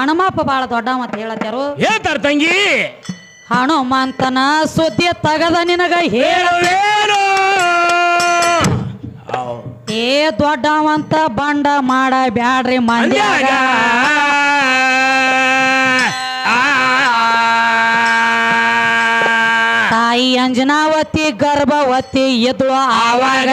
ಹನುಮಪ್ಪ ಬಾಳ ದೊಡ್ಡ ಅಂತ ಹೇಳತ್ತಾರು ಹೇಳ್ತಾರ ತಂಗಿ ಹನುಮಂತನ ಸುದ್ದಿ ತಗದ ನಿನಗ ಹೇಳ ಹೇಳುವೇನು ಏ ದೊಡ್ಡವಂತ ಬಂಡ ಮಾಡ ಬ್ಯಾಡ್ರಿ ಮಂದ್ಯಾಗ ತಾಯಿ ಅಂಜನಾವತಿ ಗರ್ಭವತಿ ಇದ್ಳು ಆವಾಗ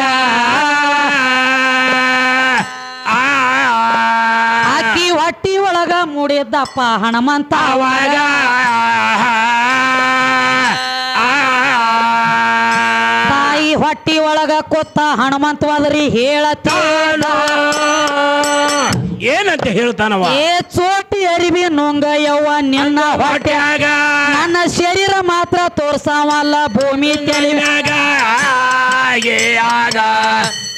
ಒಳಗ ಮೂಡಿದ್ದಪ್ಪ ಹನುಮಂತ ಆವಾಗ ತಾಯಿ ಹೊಟ್ಟಿ ಒಳಗ ಕೊತ್ತ ಹನುಮಂತವಾದ್ರಿ ಹೇಳತ್ತ. ಏನಂತ ಹೇಳ್ತಾನವ? ಏ ಚೋಟಿ ಅರಿವಿ ನೊಂಗ ಯವ್ವ ನಿನ್ನ ಹೊಟ್ಯಾಗ. ನನ್ನ ಶರೀರ ಮಾತ್ರ ತೋರ್ಸಾವಲ್ಲ ಭೂಮಿ ತೆಲಿವೆ. ಮ್ಯಾಗ. ಹಾಗೆ ಆಗ.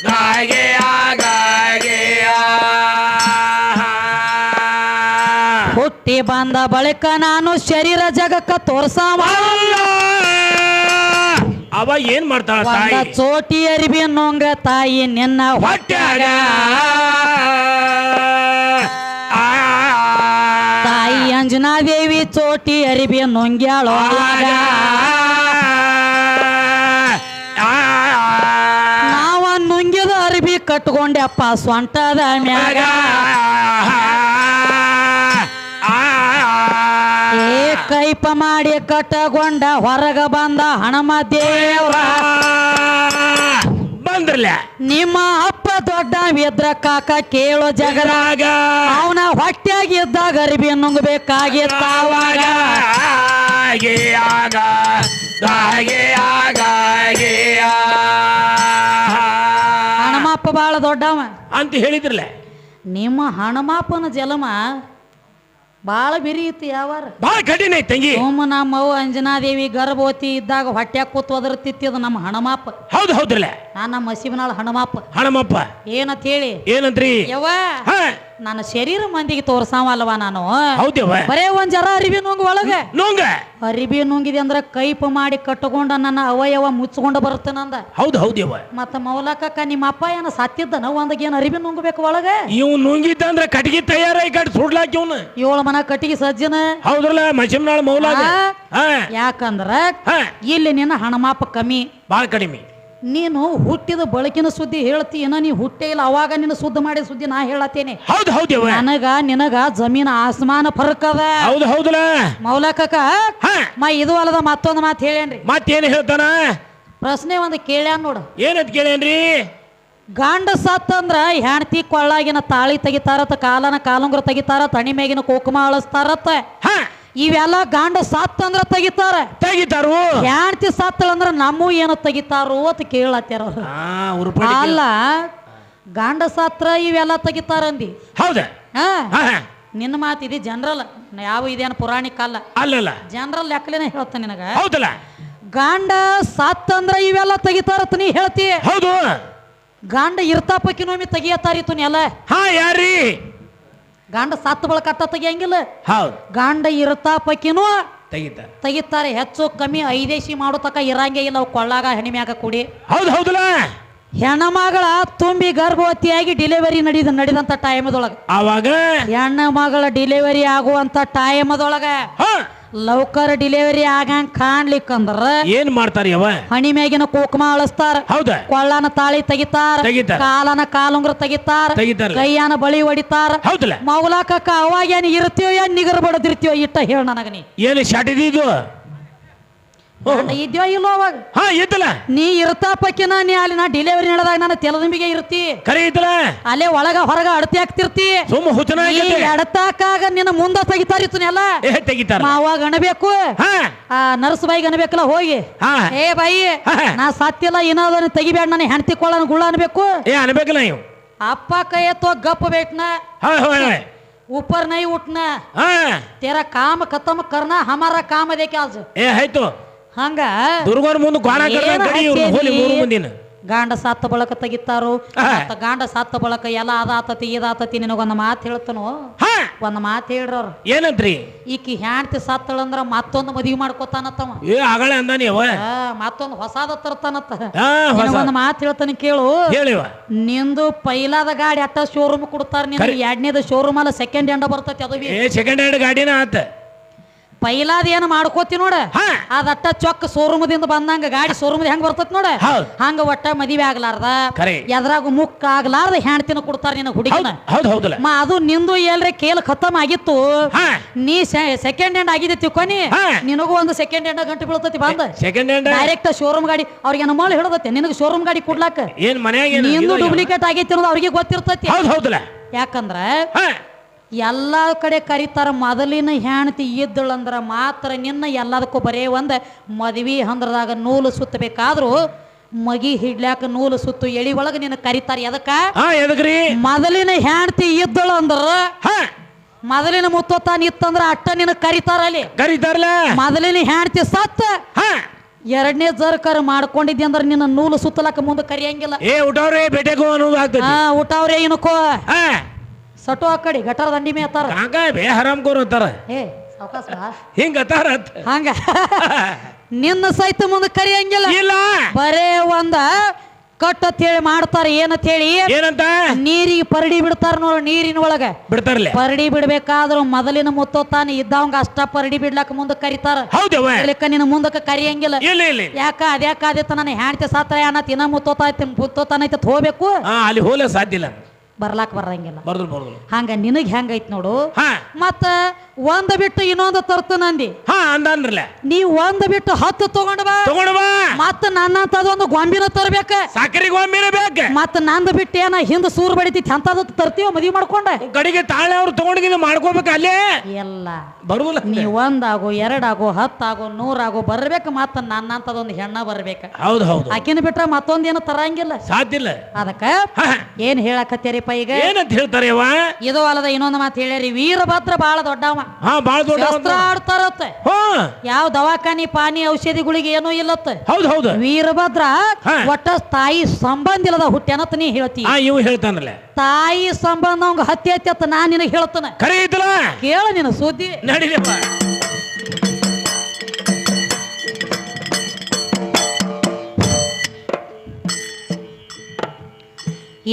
ಹಾಗೆ ಆಗ. ಬಂದ ಬಳಿಕ ನಾನು ಶರೀರ ಜಗಕ್ಕ ತೋರ್ಸವಲ್ಲ ಅವ ಏನ್ ಮಾಡ್ತಾಳ ಒಂದ ತಾಯಿ? ಚೋಟಿ ಅರಿವಿ ನುಂಗ ತಾಯಿ ನಿನ್ನ ಹೊಟ್ಯಾಗ ತಾಯಿ ಅಂಜನಾದೇವಿ ಚೋಟಿ ಅರಿವಿ ನುಂಗ್ಯಾಳೋ ಆಗ. ನಾವ ನುಂಗಿದ ಅರಿವಿ ಕಟ್ಕೊಂಡೆಪ್ಪ ಸ್ವಂಟದ ಮ್ಯಾಗ. ಕೈಪ ಮಾಡಿ ಕಟ್ಟಗೊಂಡ ಹೊರಗ ಬಂದ ಹಣಮ ದೇವ್ರ. ಬಂದ್ರಲ್ಲ ನಿಮ್ಮ ಅಪ್ಪ ದೊಡ್ಡ ವಿದ್ರ ಕಾಕ ಕೇಳೋ ಜಗದಾಗ. ಅವನ ಹೊಟ್ಟೆಯಾಗಿದ್ದಾಗ ಇದ್ದಾಗ ಅರಿವಿ ನುಂಗಬೇಕಾಗಿತ್ತ ಅವಾಗ ಹಾಗೆ ಆಗ. ಹಾಗೆ ಆಗ. ಹಾಗೆ ಹಣಮಪ್ಪ ಬಾಳ ದೊಡ್ಡವ. ಅಂತ ಹೇಳಿದ್ರಲ್ಲ ನಿಮ್ಮ ಹಣಮಾಪನ ಜಲಮ ಬಾಳ ಬಿರಿ ಇತ್ತು ಯಾವಾರ? ಬಹಳ ಕಠಿಣ ಐತ್ ತಂಗಿ. ನಮ್ಮ ನಮ್ಮವ್ವ ಅಂಜನಾದೇವಿ ಗರ್ಭವತಿ ಇದ್ದಾಗ ಹೊಟ್ಯಾಗ ಕೂತು ಅದು ನಮ್ಮ ಹಣಮಾಪ. ಹೌದು ಹೌದ್ರಲ್ಲ. ನಾನು ನಮ್ಮ ಹಸಿಬನಾಳ ಹಣಮಾಪ. ಹಣಮಪ್ಪ ಏನಂತ ಹೇಳಿ? ಏನಂತ್ರಿ? ಯವ್ವ ನನ್ನ ಶರೀರ ಮಂದಿಗೆ ತೋರ್ಸಾವಲ್ವಾ ನಾನು? ಹೌದೇವ ಬರೇ ಒಂದ್ ಜರ ಅರಿವಿ ನುಂಗ್ ಒಳಗ. ನುಂಗ. ಅರಿವಿ ನುಂಗಿದೆ ಅಂದ್ರ ಕೈಪ ಮಾಡಿ ಕಟ್ಟಕೊಂಡ ನನ್ನ ಅವಯವ ಮುಚ್ಕೊಂಡು ಅಂದ ಹೌದು ಹೌದೇವ ಮತ್ತ ಮೌಲಕಕ್ಕ ನಿಮ್ಮ ಅಪ್ಪ ಏನ ಸಾತ್ಯದ ನಾವು ಅಂದಾಗ ಏನ್ ಅರಿವಿ ನುಂಗ್ಬೇಕು ಒಳಗ? ಇವ್ ನುಂಗಿದ್ದ ಅಂದ್ರ ಕಟ್ಗಿ ತಯಾರ ಈ ಕಡೆ ಸುಡ್ಲಾಕಿ ಅವ್ನ ಏಳು ಮನ ಕಟ್ಟಿಗೆ ಸಜ್ಜನ? ಹೌದ್ರಲ್ಲ ಮಸಿಮ್ನಾಳ ಮೌಲಾಗ? ಯಾಕಂದ್ರ ಇಲ್ಲಿ ನಿನ್ನ ಹಣಮಾಪ ಕಮ್ಮಿ. ಬಾಳ ಕಡಿಮೆ. ನೀನು ಹುಟ್ಟಿದ ಬಳಕಿನ ಸುದ್ದಿ ಹೇಳ್ತೀನ ನೀ ಹುಟ್ಟೇ ಇಲ್ಲ ಅವಾಗ ನಿನ್ನ ಸುದ್ದಿ ಮಾಡಿದ ಸುದ್ದಿ ನಾ ಹೇಳತ್ತೇನೆ. ಹೌದು ಹೌದು ನನಗ ನಿನಗ ಜಮೀನ್ ಆಸ್ಮಾನ ಫರ್ಕ್ ಅದ. ಹೌದು ಹೌದಲ್ಲ ಮೌಲಕಕ ಮಾ ಮ ಇದು ಅಲ್ಲದ ಮತ್ತೊಂದು ಮಾತು ಹೇಳೇನ್ರಿ. ಮತ್ತೇನು ಹೇಳ್ತಾನ? ಪ್ರಶ್ನೆ ಒಂದು ಕೇಳ್ಯಾನ ನೋಡು. ಏನಂತ ಕೇಳೇನ್ರಿ? ಗಂಡ ಸತ್ತಂದ್ರ ಹೆಣ್ತಿ ಕೊಳ್ಳಾಗಿನ ತಾಳಿ ತೆಗಿತಾರತ್ತ ಕಾಲನ ಕಾಲುಂಗ್ರ ತೆಗಿತಾರ ತಣಿ ಮೇಗಿನ ಕುಕುಮ ಅಳಸ್ತಾರತ್ತ ಹ. ಇವೆಲ್ಲ ಗಂಡ ತೆಗಿತಾರೆ. ತೆಗಿತಾರ? ತೆಗಿತಾರು ಹೆಣ್ತಿ ಅಂದ್ರೆ ನಮ್ಮೂ ಏನು ತೆಗಿತಾರೋ ಅಂತ ಕೇಳತ್ತಾರ ಅವ್ರು. ಅಲ್ಲ ಗಾಂಡ ಸಾತ್ರ ಇವೆಲ್ಲ ತೆಗಿತಾರಂದಿ ಹೌದ? ಹಾ ನಿನ್ನ ಮಾತು ಮಾತಿದೆ ಜನರಲ್ ಯಾವ ಇದೇನು ಪುರಾಣಿಕ ಅಲ್ಲ. ಅಲ್ಲಲ್ಲ ಜನರಲ್ ಲೆಕ್ಕಲೇನೆ ಹೇಳ್ತಾನೆ ನಿನಗ. ಹೌದಲ್ಲ? ಗಂಡ ಸತ್ತಂದ್ರ ಇವೆಲ್ಲ ತೆಗಿತಾರ ನೀ ಹೇಳ್ತಿ. ಹೌದು. ಗಂಡ ಇರ್ತಾಪಕ್ಕಿನೊಮ್ಮೆ ತೆಗಿಯತ್ತಾರಿತ್ತು ನೀ ಎಲ್ಲ ಹಾ ಯಾರ್ರಿ? ಗಂಡ ಸತ್ತು ಬಳಕ ತೆಗಿಯಂಗಿಲ್ಲ. ಹೌದು. ಗಂಡ ಇರ್ತಾಪಕ್ಕಿನೂ ತೆಗಿತಾರ ತೆಗಿತಾರೆ. ಹೆಚ್ಚು ಕಮ್ಮಿ ಐದೇಶಿ ಮಾಡೋ ತಕ ಇರಂಗೇ ಇಲ್ಲ ಅವು ಕೊಳ್ಳಾಗ ಹೆಣಿಮ್ಯಾಗ ಕೂಡಿ. ಹೌದು ಹೌದಲ್ಲ? ಹೆಣ್ಣಮಗಳ ತುಂಬಿ ಗರ್ಭವತಿಯಾಗಿ ಡಿಲಿವರಿ ನಡೆದ ನಡೆದಂತ ಟೈಮದೊಳಗ ಅವಾಗ ಹೆಣ್ಣ ಮಗಳ ಡಿಲಿವರಿ ಆಗುವಂತ ಟೈಮದೊಳಗ ಹ. ಲೌಕರ್ ಡಿಲಿವರಿ ಆಗಂಗ್ ಕಾಣ್ಲಿಕ್ಕಂದ್ರ ಏನ್ ಮಾಡ್ತಾರೆ ಯವ ಹಣಿ ಮ್ಯಾಗಿನ ಕುಕುಮ ಅಳಸ್ತಾರ. ಹೌದ? ಕೊಳ್ಳನ ತಾಳಿ ತೆಗಿತಾರ. ತೆಗಿತಾರ. ಕಾಲನ ಕಾಲುಂಗ್ರ ತೆಗಿತಾರ. ತೆಗಿತಾರ. ಕೈಯಾನ ಬಳಿ ಹೊಡಿತಾರ. ಹೌದಲ್ಲ? ಮೌಲಾಕಕ್ಕ ಅವಾಗ ಏನ್ ಇರ್ತೀಯೋ ಏನ್ ನಿಗರ್ ಬಡದಿರ್ತೀಯೋ ಇಟ್ಟ ಹೇಳ ನನಗ ನೀ. ಏನು ಶಾಟಿದ್ದು ಇದ್ಯೋ ಇಲ್ಲೋ ಅವಾಗ ಹಾ ಇದ್ದಲ್ಲ ನೀ ಇರ್ತಾಪಕ್ಕಿನ ನೀ ಅಲ್ಲಿ ನಾ ಡಿಲಿವರಿ ನಡೆದಾಗ ನಾನು ತೆಲದಿಂಬಿಗೆ ಇರ್ತಿ ಕರೆ ಇದ್ದಲ್ಲ ಅಲ್ಲೇ ಒಳಗ ಹೊರಗ ಅಡತಿ ಆಗ್ತಿರ್ತಿ ಸುಮ್ಮ ಹುಚ್ಚನ ಈ ಎಡತಾಕಾಗ ನಿನ್ನ ಮುಂದ ತೆಗಿತಾರಿತ್ತು ಎಲ್ಲ ಏ ತೆಗಿತಾರ ಮಾವಾಗ ಅಣಬೇಕು ಹಾ ಆ ನರ್ಸ್ ಬಾಯಿಗೆ ಅನ್ಬೇಕಲ್ಲ ಹೋಗಿ ಹಾ ಏ ಬಾಯಿ ಹಾ. ನಾ ಸತ್ತಿಲ್ಲ ಏನಾದ್ರು ತೆಗಿಬೇಡ ನಾನು ಹೆಂಡತಿ ಕೊಳ್ಳನ ಗುಳ್ಳ ಅನ್ಬೇಕು ಏ ಅನ್ಬೇಕಲ್ಲ ನೀವು ಅಪ್ಪ ಕೈ ಎತ್ತೋ ಗಪ್ಪ ಬೇಟ್ನ ಹಾ ಹಾ ऊपर नहीं उठना ಹಾ तेरा काम खत्म करना हमारा काम देखे आज ಏ ಆಯ್ತು ಹಂಗ? ದುರ್ಗನ ಮುಂದೆ ಗಾಣ ಗಡಿ ಇವ್ರು ಹೋಲಿ ಮೂರು ಮಂದಿನ. ಗಾಂಡ ಸತ್ತ ಬಳಕ ತೆಗಿತಾರು? ಹಾ. ಮತ್ತ ಗಾಂಡ ಸತ್ತ ಬಳಕ ಎಲ್ಲ ಅದಾತತಿ ಇದಾತತಿ ನಿನಗೊಂದು ಮಾತು ಹೇಳ್ತನು? ಹಾ. ಒಂದು ಮಾತು ಹೇಳ್ರವ್ರು. ಏನಂತ್ರಿ? ಈಕಿ ಹ್ಯಾಂಡ್ತಿ ಸತ್ತಳಂದ್ರ ಮತ್ತೊಂದು ಮದುವೆ ಮಾಡ್ಕೋತಾನತ್ತವ ಏ ಆಗಳೆ ಆ, ಮತ್ತೊಂದು ಹೊಸಾದ ತರ್ತಾನತ್ತ ಹಾ ಹೊಸ ಒಂದು ಮಾತು ಹೇಳ್ತಾನೆ ಕೇಳು. ಹೇಳಿವ ನಿಂದು ಪೈಲಾದ ಗಾಡಿ ಅಟ್ಟ ಶೋರೂಮ್ ಕೊಡ್ತಾರ ನಿಂದು. ಎರಡನೇದ ಶೋರೂಮ್ ಅಲ್ಲ ಸೆಕೆಂಡ್ ಹ್ಯಾಂಡ್ ಬರ್ತೈತಿ ಅದು ಬಿ. ಏ ಸೆಕೆಂಡ್ ಹ್ಯಾಂಡ್ ಗಾಡಿನ ಆತ. ಪೈಲಾದ ಏನು ಮಾಡ್ಕೋತಿ ನೋಡ. ಅದಟ್ಟ ಚೊಕ್ಕ ಶೋರೂಮದಿಂದ ಬಂದಂಗ ಗಾಡಿ ಶೋರೂಮ್ ಹೆಂಗ್ ಬರ್ತೈತಿ ನೋಡ. ಹಂಗ ಒಟ್ಟ ಮದಿವೆ ಆಗ್ಲಾರ್ದ. ಎದ್ರಾಗ ಮುಕ್ಕ ಆಗ್ಲಾರ್ದ ಹೆಣ್ತಿನ ಕೊಡ್ತಾರ ನಿನ್ನ ಹುಡುಗಿನ. ಮಾ ಅದು ನಿಂದು ಎಲ್ರಿ ಕೇಲ್ ಖತಮ್ ಆಗಿತ್ತು. ನೀ ಸೆಕೆಂಡ್ ಹ್ಯಾಂಡ್ ಆಗಿದೆ ತಿಳ್ಕೊನಿ ಹಾ. ನಿನಗೂ ಒಂದು ಸೆಕೆಂಡ್ ಹ್ಯಾಂಡ್ ಗಂಟೆ ಬೀಳ್ತೈತಿ ಬಂದ. ಸೆಕೆಂಡ್ ಹ್ಯಾಂಡ್ ಡೈರೆಕ್ಟ್ ಶೋರೂಮ್ ಗಾಡಿ ಅವ್ರಿಗೆ ಮಾಡಿ ಹಿಡದತ್ತೆ ನಿನಗೆ ಶೋರೂಮ್ ಗಾಡಿ ಕೊಡ್ಲಾಕ. ಏನ್ ಮನ್ಯಾಗ ಏನು ನಿಂದು? ಡೂಪ್ಲಿಕೇಟ್ ಆಗೈತಿ ಅನ್ನೋದು ಅವ್ರಿಗೆ ಗೊತ್ತಿರ್ತೈತಿ. ಯಾಕಂದ್ರ ಎಲ್ಲಾ ಕಡೆ ಕರೀತಾರ ಮೊದಲಿನ ಹೆಣ್ತಿ ಇದ್ದಳಂದ್ರೆ ಮಾತ್ರ ನಿನ್ನ ಎಲ್ಲದಕ್ಕೂ ಬರೇ ಒಂದು ಮದ್ವಿ ಹಂದ್ರದಾಗ ನೂಲು ಸುತ್ತಬೇಕಾದ್ರೂ ಮಗಿ ಹಿಡ್ಲಾಕ ನೂಲು ಸುತ್ತು ಎಳಿ ಒಳಗೆ ನಿನ್ನ ಕರೀತಾರ. ಎದಕ್ಕ? ಮೊದಲಿನ ಹೆಣ್ತಿ ಇದ್ದಳು ಅಂದ್ರ ಮೊದಲಿನ ಮುತ್ತೋತಾನ ಇತ್ತಂದ್ರ ಅಟ್ಟ ನಿನ್ನ ಕರೀತಾರ ಅಲ್ಲಿ. ಕರೀತಾರಲ್ಲ? ಮೊದಲಿನ ಹೆಣ್ತಿ ಸತ್ತ ಎರಡನೇ ಜರ್ಕರ್ ಮಾಡ್ಕೊಂಡಿದ್ದೆ ಅಂದ್ರೆ ನಿನ್ನ ನೂಲು ಸುತ್ತಲಕ್ಕ ಮುಂದೆ ಕರಿಯಂಗಿಲ್ಲ. ಏ ಊಟವ್ರೆ ಬೇಟೆಗೋ ಅನ್ನೋದು ಆಗ್ತೈತಿ. ಹಾ ಊಟ ಅವ್ರೆ ಏನಕ್ಕೋ ಹಾ. ಸಟು ಆ ಕಡೆ ಗಟರ ದಂಡಿ ಮೇ ಅತ್ತಾರ ಬೇ ಹರಾಮ್ ಕೋರ್ ಅಂತಾರ. ಏ ಸಾವ್ಕಾಸ್ ಹಿಂಗ ಅತ್ತಾರ ಅಂತ. ಹಂಗ? ನಿನ್ನ ಸಹಿತ ಮುಂದೆ ಕರಿಯಂಗಿಲ್ಲ. ಇಲ್ಲ. ಬರೇ ಒಂದ ಕಟ್ ಅಂತ ಹೇಳಿ ಮಾಡ್ತಾರ ಏನಂತ ಹೇಳಿ ಏನಂತ? ನೀರಿಗೆ ಪರಡಿ ಬಿಡ್ತಾರ ನೋಡು ನೀರಿನ ಒಳಗ. ಬಿಡ್ತಾರಲ್ಲ. ಪರಡಿ ಬಿಡ್ಬೇಕಾದ್ರು ಮೊದಲಿನ ಮುತ್ತೋತಾನ ಇದ್ದವಂಗ ಅಷ್ಟ ಪರಡಿ ಬಿಡ್ಲಾಕ ಮುಂದೆ ಕರಿತಾರ. ಹೌದಕ್ಕ ನಿನ್ನ ಮುಂದಕ್ಕೆ ಕರಿಯಂಗಿಲ್ಲ. ಇಲ್ಲ ಇಲ್ಲ ಯಾಕ ಅದ್ಯಾಕ ಆದಿತ್ತ ನಾನು ಹ್ಯಾಂಡ್ತಿ ಸಾತ್ರ ಅನ್ನತ್ ಇನ್ನ ಮುತ್ತೋತಾ ಮುತ್ತೋತಾನೈತೆ ಹೋಗ್ಬೇಕು? ಅಲ್ಲಿ ಹೋಲ ಸಾಧ್ಯ ಇಲ್ಲ. ಬರ್ಲಾಕ್ ಬರಂಗಿಲ್ಲ ಬರ್ದ್ರು ಬರ್ದ್ರು ಹಂಗ ನಿನಗ್ ಹೆಂಗೈತ್ ನೋಡು? ಮತ್ತ ಒಂದ್ ಬಿಟ್ಟು ಇನ್ನೊಂದು ತರ್ತನಂದಿ ಹಾ. ಅಂದನ್ರಲ್ಲ? ನೀ ಒಂದ್ ಬಿಟ್ಟು ಹತ್ತು ತಗೊಂಡ್ ಬಾ. ತಗೊಂಡ ಬಾ. ಮತ್ತ ನನ್ನ ಒಂದು ಗೊಂಬಿನ ತರ್ಬೇಕ. ಸಾಕರಿ ಗೊಂಬಿನ ಬೇಕ. ಮತ್ತ ನಂದ್ ಬಿಟ್ಟು ಏನ ಹಿಂದ ಸೂರ್ ಬಡಿತೈತಿ ಅಂತದ ತರ್ತೀವ ಮದ್ವಿ ಮಾಡ್ಕೊಂಡ. ಕಡೆಗೆ ತಾಳೆ ಅವ್ರು ತಗೊಂಡಿದ್ದು ಮಾಡ್ಕೋಬೇಕು ಅಲ್ಲೇ? ಎಲ್ಲ. ಬರುವುದಿಲ್ಲ ನೀ ಒಂದಾಗು ಎರಡಾಗು ಹತ್ತಾಗೋ ನೂರಾಗೋ ಬರ್ಬೇಕು ಮತ್ತ ಒಂದು ಹೆಣ್ಣ ಬರ್ಬೇಕ. ಹೌದು ಹೌದು. ಆಕಿನ ಬಿಟ್ರ ಮತ್ತೊಂದೇನ ತರಂಗಿಲ್ಲ. ಸಾಧ್ಯ ಇಲ್ಲ. ಅದಕ್ಕ ಏನ್ ಹೇಳಕತ್ತೀರಿಪ್ಪ ಈಗ? ಏನಂತ ಹೇಳ್ತಾರೆ ಇದು ಅಲ್ಲದ ಇನ್ನೊಂದು ಮಾತು ಹೇಳ್ಯಾರಿ. ವೀರಭದ್ರ ಬಾಳ ದೊಡ್ಡವ. ಹಾ ಬಾಳ ದೊಡ್ಡ ಆಡ್ತಾರತ್ತ. ಹಾ ಯಾವ ದವಾಖಾನಿ ಪಾನಿ ಔಷಧಿಗಳಿಗೆ ಏನೋ ಇಲ್ಲತ್ತ. ಹೌದು ಹೌದು. ವೀರಭದ್ರ. ಒಟ್ಟ ತಾಯಿ ಸಂಬಂಧ ಇಲ್ಲದ ಹುಟ್ಟೆನತ್ ನೀ ಹೇಳ್ತಿ. ಇವ್ ಹೇಳ್ತಾನಲ್ಲ. ತಾಯಿ ಸಂಬಂಧ ಅವಂಗ ಹತ್ತಿ ಹತ್ತಿ ಅತ್ತ ನಾ ನಿನಗೆ ಹೇಳ್ತಾನ. ಕರೀತಲ್ಲ ಐತಲ್ಲ? ಕೇಳ ನಿನ್ನ ಸುದ್ದಿ. ನಡಿಲಪ್ಪ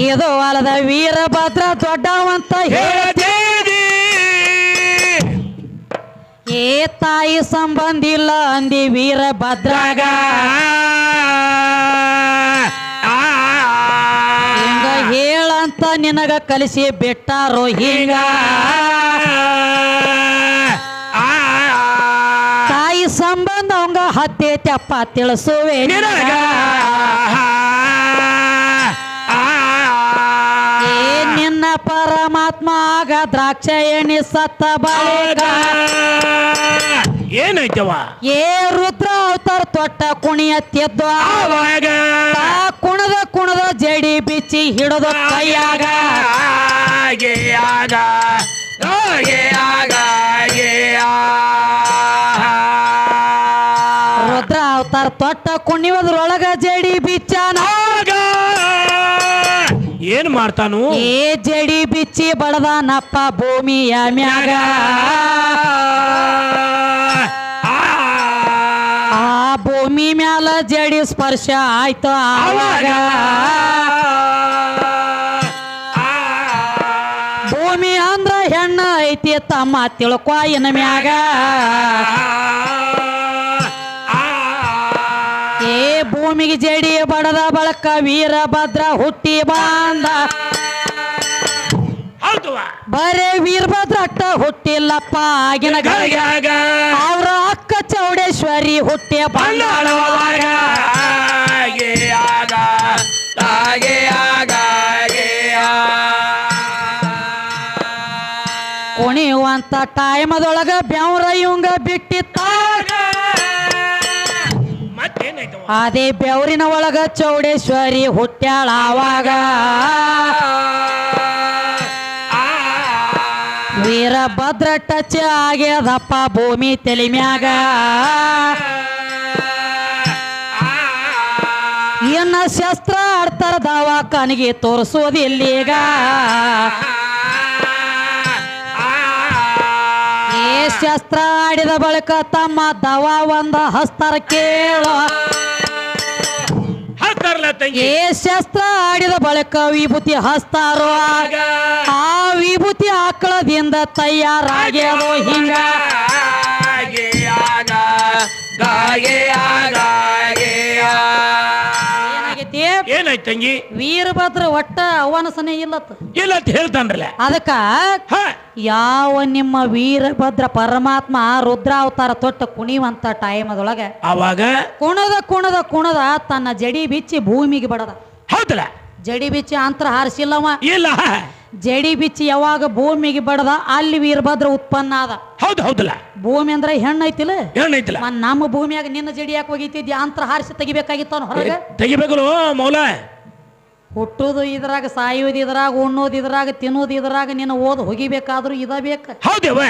ಇದು ಅಲ್ಲದ ವೀರಭದ್ರ ದೊಡ್ಡವಂತ ಹೇಳಿ ಏ ತಾಯಿ ಸಂಬಂಧ ಇಲ್ಲ ಅಂದಿ ವೀರ ಭದ್ರಾಗ ಹಿಂಗ ಹೇಳಂತ ನಿನಗ ಕಲಿಸಿ ಬಿಟ್ಟಾರೋ ಹಿಂಗ ತಾಯಿ ಸಂಬಂಧ ಅವಂಗ ಹತ್ತೈತಪ್ಪ ತಿಳಿಸುವೆ ನಿನಗ. ಪರಮಾತ್ಮ ಆಗ ದ್ರಾಕ್ಷ ಎಣಿ ಸತ್ತ ಬಳಿಕ ಏನೈತವ? ಏ ರುದ್ರ ಅವತಾರ ತೊಟ್ಟ ಕುಣಿಯ ತೆದ್ದು ಆವಾಗ? ಕುಣದ ಕುಣದ ಜಡಿ ಬಿಚ್ಚಿ ಹಿಡಿದು ಕೈಯಾಗ. ಆಗೆ ಆಗ ಆಗೆ ಆಗ ಆಗೆ ಆ. ರುದ್ರ ಅವತಾರ ತೊಟ್ಟ ಕುಣಿಯೋದ್ರೊಳಗ ಜಡಿ ಬಿಚ್ಚಾನ. ಏನ್ ಮಾಡ್ತಾನು? ಏ ಜಡಿ ಬಿಚ್ಚಿ ಬಡದಾನಪ್ಪ ಭೂಮಿಯ ಮ್ಯಾಗ. ಆ. ಭೂಮಿ ಮ್ಯಾಲ ಜಡಿ ಸ್ಪರ್ಶ ಆಯ್ತು ಆವಾಗ. ಭೂಮಿ ಅಂದ್ರ ಹೆಣ್ಣ ಐತಿ ತಮ್ಮ ತಿಳ್ಕೊ ಇನ್ ಮ್ಯಾಗ. ಭೂಮಿಗೆ ಜಡಿ ಬಡದ ಬಳಕ ವೀರಭದ್ರ ಹುಟ್ಟಿ ಬಂದ ಬರೇ ವೀರಭದ್ರ ಅಟ್ಟ ಹುಟ್ಟಿಲ್ಲಪ್ಪ. ಆಗಿನ ಅವ್ರ ಅಕ್ಕ ಚೌಡೇಶ್ವರಿ ಹುಟ್ಟಿ ಕುಣಿಯುವಂತ ಟೈಮದೊಳಗ ಬೆವ್ರ ಇವಂಗ ಬಿಟ್ಟಿತ್ತ ಅದೇ ಬೆವರಿನ ಒಳಗ ಚೌಡೇಶ್ವರಿ ಹುಟ್ಟ್ಯಾಳ ಆವಾಗ ವೀರಭದ್ರ ಟಚ್ ಆಗ್ಯದಪ್ಪ ಭೂಮಿ ತೆಲಿಮ್ಯಾಗ ಮ್ಯಾಗ. ನನ್ನ ಶಸ್ತ್ರ ಆಡ್ತಾರ ದವಾಖಾನಿಗೆ ತೋರಿಸೋದಿಲ್ಲೀಗ ಶಸ್ತ್ರ ಆಡಿದ ಬಳಿಕ ತಮ್ಮ ದವಾ ಒಂದ ಹಸ್ತರ ಕೇಳೋ ತಂಗಿ? ಏ ಶಸ್ತ್ರ ಆಡಿದ ಬಳಿಕ ವಿಭೂತಿ ಹಸ್ತಾರೋ? ಆಗ. ಆ ವಿಭೂತಿ ಆಕಳದಿಂದ ತಯಾರಾಗ್ಯೋ ಹಿಂಗ? ಗಾಗೆ ಆಗ. ಗಾಗೆ ಆಗ. ಏನಾಯ್ತು ತಂಗಿ? ವೀರಭದ್ರ ಒಟ್ಟ ಅವನಸನೆ ಇಲ್ಲತ್ತ ಇಲ್ಲ ಅಂತ ಹೇಳ್ತಾನ್ರಲ್ಲ ಅದಕ್ಕ ಹ. ಯಾವ ನಿಮ್ಮ ವೀರಭದ್ರ ಪರಮಾತ್ಮ ರುದ್ರಾವತಾರ ತೊಟ್ಟ ಕುಣಿವಂತ ಟೈಮ್ ಅದೊಳಗ ಅವಾಗ? ಕುಣದ ಕುಣದ ಕುಣದ ತನ್ನ ಜಡಿ ಬಿಚ್ಚಿ ಭೂಮಿಗೆ ಬಡದ. ಹೌದಲ್ಲ? ಜಡಿ ಬಿಚ್ಚಿ ಅಂತರ ಹಾರಿಸಿಲ್ಲವ. ಇಲ್ಲ. ಜಡಿ ಬಿಚ್ಚಿ ಯಾವಾಗ ಭೂಮಿಗೆ ಬಡದ ಅಲ್ಲಿ ವೀರಭದ್ರ ಉತ್ಪನ್ನ ಆದ. ಹೌದು ಹೌದಲ್ಲ? ಭೂಮಿ ಅಂದ್ರೆ ಹೆಣ್ಣು ಐತಿಲ್ಲ? ಏನೈತಿಲ್ಲ ನಮ್ಮ ಭೂಮಿಯಾಗ ನಿನ್ನ ಜಡಿ ಯಾಕೆ ಒಗಿತಿದ್ದಿ ಅಂತರ ಹಾರಿಸಿ ತೆಗಿಬೇಕಾಗಿತ್ತು ಅವ್ನು ಹೊರಗೆ? ತೆಗಿಬೇಕು ಮೌಲ. ಹುಟ್ಟುದು ಇದ್ರಾಗ ಸಾಯೋದು ಇದ್ರಾಗ ಉಣ್ಣೋದು ಇದ್ರಾಗ ತಿನ್ನೋದು ಇದ್ರಾಗ ನಿನ್ನ ಓದ್ ಹೋಗಿಬೇಕಾದ್ರೂ ಇದ ಬೇಕ. ಹೌದೇವ